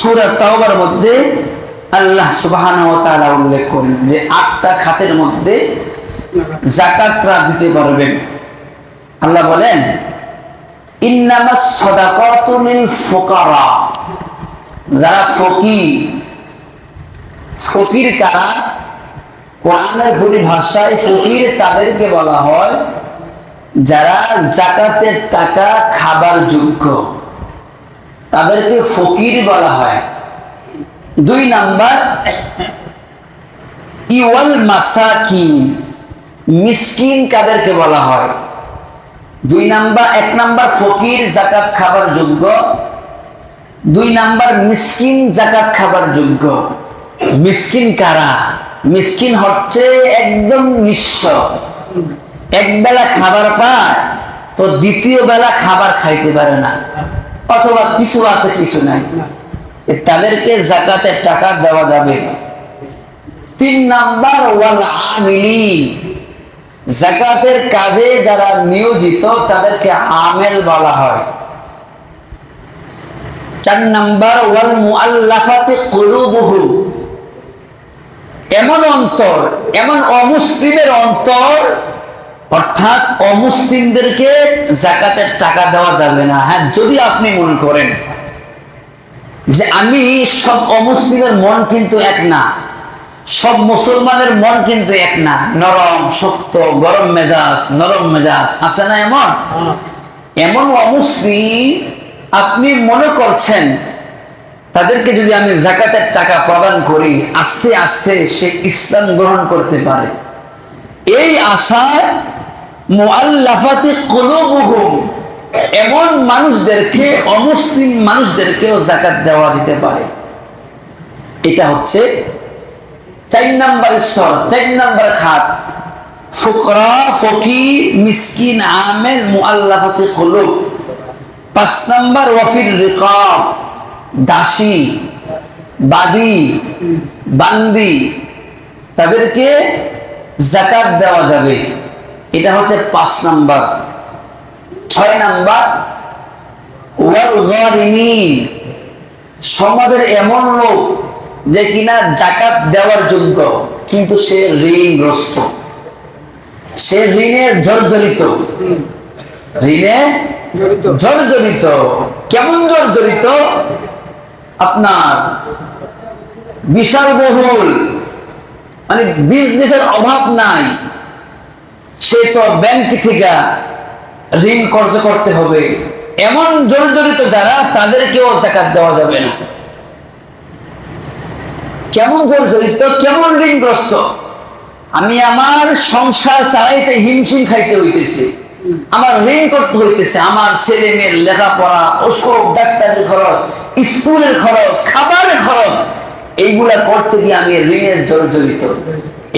সুরা মধ্যে আল্লাহ সুবহানাহু ওয়া তাআলা উল্লেখ করেন যে আটটা খাতের মধ্যে জাকাতরা দিতে পারবেন। আল্লাহ বলেন, ইন্নামাস সাদাকাতু লিল ফুকারা যারা ফকির ফকির কারা কোরআনের পরিভাষায় ফকির তাদেরকে বলা হয়, যারা জাকাতের টাকা খাবার যোগ্য। তাদেরকে ফকির বলা হয়। দুই নাম্বার, ইওয়াল মাসাকিন, মিসকিন কাদেরকে বলা হয়। দুই নাম্বার, এক নাম্বার ফকির জাকাত খাবার যোগ্য। দুই নাম্বার, মিসকিন জাকাত খাবার যোগ্য। মিসকিন কারা? মিসকিন হচ্ছে একদম নিঃস্ব। এক বেলা খাবার পায়, তো দ্বিতীয় বেলা খাবার খাইতে পারে না। অথবা কিছু আছে, কিছু নাই। তাদেরকে জাকাতের টাকা দেওয়া যাবে তিন নাম্বার, ওয়াল জাকাতের কাজে যারা নিয়োজিত, তাদেরকে আমেল বলা হয়। চার নাম্বার, ওয়াল মুআল্লাফাতি কুলুবুহু। এমন অন্তর, এমন অমুসলিমের অন্তর অর্থাৎ অমুসলিমদেরকে জাকাতের টাকা দেওয়া যাবে না। হ্যাঁ যদি আপনি মনে করেন যে আমি সব অমুসলিমের মন কিন্তু এক না, সব মুসলমানের মন কিন্তু এক না, নরম, শক্ত, গরম মেজাজ, নরম মেজাজ, আছে না এমন? এমন অমুসলিম আপনি মনে করছেন, তাদেরকে যদি আমি জাকাতের টাকা প্রদান করি, আস্তে আস্তে সে ইসলাম গ্রহণ করতে পারে। এই আশায় কুলুবুহুম। এমন মানুষদেরকে, অমুসলিম মানুষদেরকেও জাকাত দেওয়া যেতে পারে। এটা হচ্ছে চার নাম্বার স্তর, চার নাম্বার খাত। পাঁচ নাম্বার বাদী, বান্দি। তাদেরকে জাকাত দেওয়া যাবে। এটা হচ্ছে পাঁচ নাম্বার। ছয় নাম্বার সমাজের এমন লোক যে কিনা জাকাত দেওয়ার যোগ্য, কিন্তু সে ঋণগ্রস্ত। সে ঋণের জর্জরিত। ঋণে জর্জরিত। কেমন জর্জরিত? আপনার বিশাল বহুল। মানে বিজনেসের অভাব নাই। সে তো ব্যাংক থেকে ঋণ কর্জ করতে হবে। এমন জর্জরিত যারা, তাদেরকেও জাকাত দেওয়া যাবে না। কেমন জর্জরিত, কেমন ঋণগ্রস্ত? আমি আমার সংসার চালাইতে হিমশিম খাইতে হইতেছে। আমার ঋণ করতে হইতেছে। আমার ছেলে মেয়ের লেখাপড়া ওষুধ ডাক্তারের খরচ, স্কুলের খরচ, খাবারের খরচ, এইগুলা করতে গিয়ে আমি ঋণের জর্জরিত।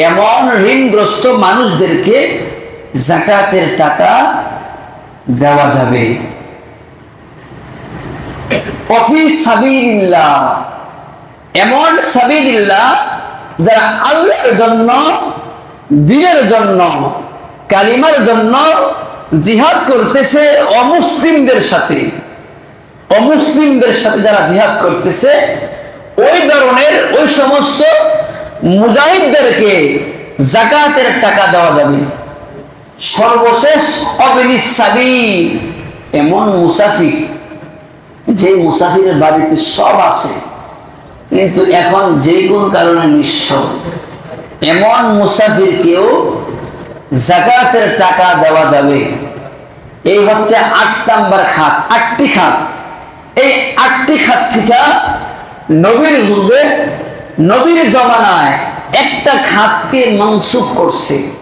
এমন ঋণগ্রস্ত মানুষদেরকে জাকাতের টাকা দেওয়া যাবে। এমন সাবিল্লাহ যারা আল্লাহর জন্য, দিনের জন্য, কালিমার জন্য জিহাদ করতেছে অমুসলিমদের সাথে। অমুসলিমদের সাথে যারা জিহাদ করতেছে, ওই ধরনের ওই সমস্ত মুজাহিদদেরকে জাকাতের টাকা দেওয়া যাবে। সর্বশেষ অবিনিসাবি এমন মুসাফির, যে মুসাফিরের বাড়িতে সব আছে, কিন্তু এখন যে কোন কারণে নিঃস্ব। এমন মুসাফিরকেও জাকাতের টাকা দেওয়া যাবে। এই হচ্ছে আট নাম্বার খাত, আটটি খাত। এই আটটি খাত থেকে নবীর যুগে, নবীর জমানায় একটা খাতকে মনসুখ করছে।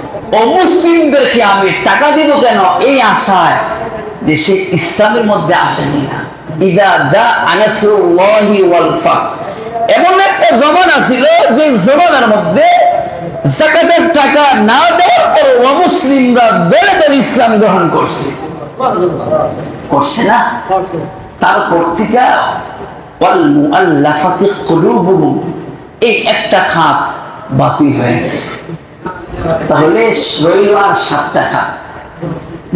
অমুসলিমদেরকে আমি টাকা দিব কেন? এই আশায় যে সে ইসলামের মধ্যে আসেনি না ইদা যা আনাসুল্লাহি ওয়াল ফাত এমন একটা জমানা ছিল যে জমানার মধ্যে জাকাতের টাকা না দেওয়ার পর অমুসলিমরা দলে দলে ইসলাম গ্রহণ করছে। করছে না? মুআল্লাফাতি কুলুবুহুম। এই একটা খাত বাতিল হয়ে গেছে। তাহলে রইল আর সাতটা খাত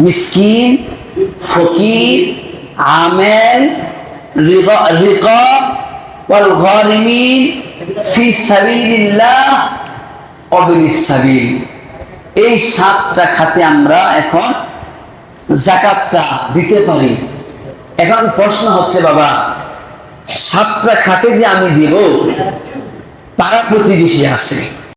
মিসকিন, ফকির, আমেল রিকা- রিকাব গরিমিন, ফি সাবিলিল্লাহ, অবিলিস এই সাতটা খাতে আমরা এখন জাকাতটা দিতে পারি। এখন প্রশ্ন হচ্ছে, বাবা, সাতটা খাতে যে আমি দিব পাড়া প্রতিবেশী আছে।